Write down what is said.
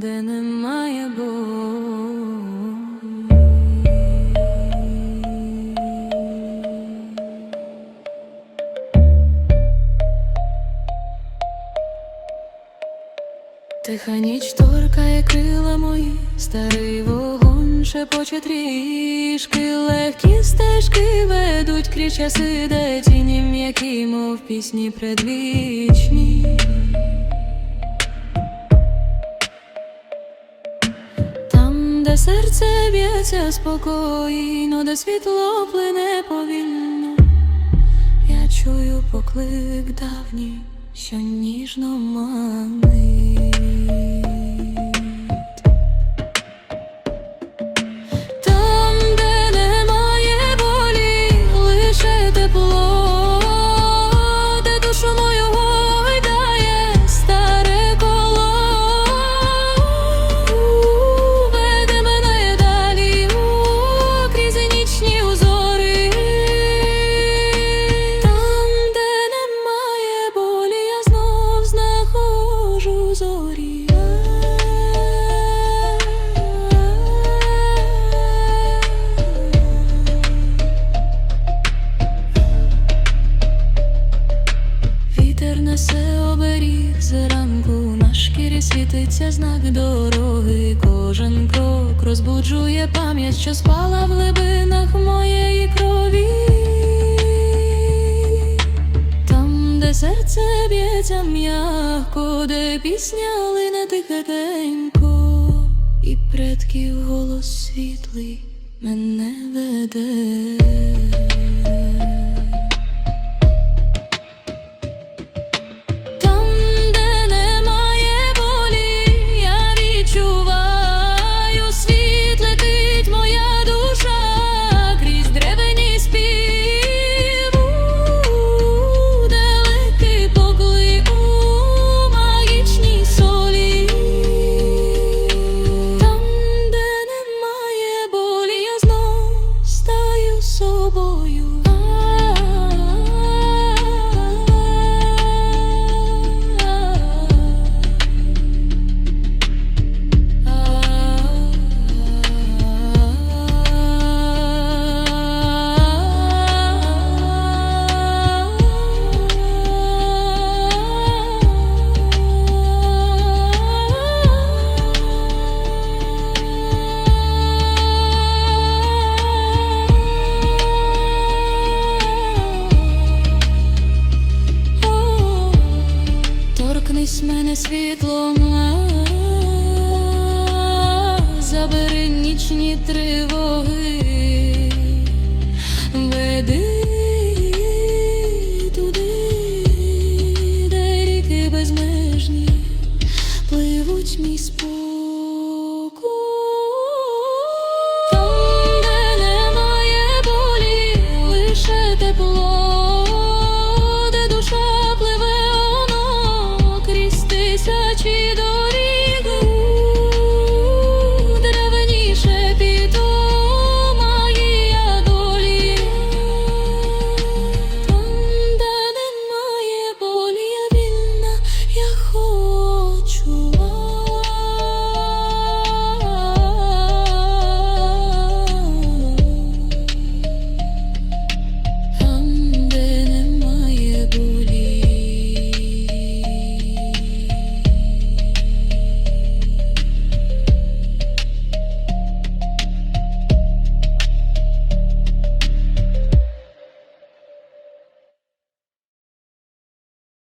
де немає болі. Тиха ніч торкає крила мої, старий вогонь шепоче трішки, легкі стежки ведуть крізь часи, де тіні м'які, мов пісні предвічні. Де серце б'ється спокійно, де світло плине повільно, я чую поклик давній, що ніжно манить. Знаходжу зорі. Вітер несе оберіг зранку, на шкірі світиться знак дороги. Кожен крок розбуджує пам'ять, що спала в глибинах моєї крові. Серце б'ється м'яко, де пісня лине тихетенько, і предків голос світлий мене веде. for you. Торкнись мене світлом, забери нічні тривоги,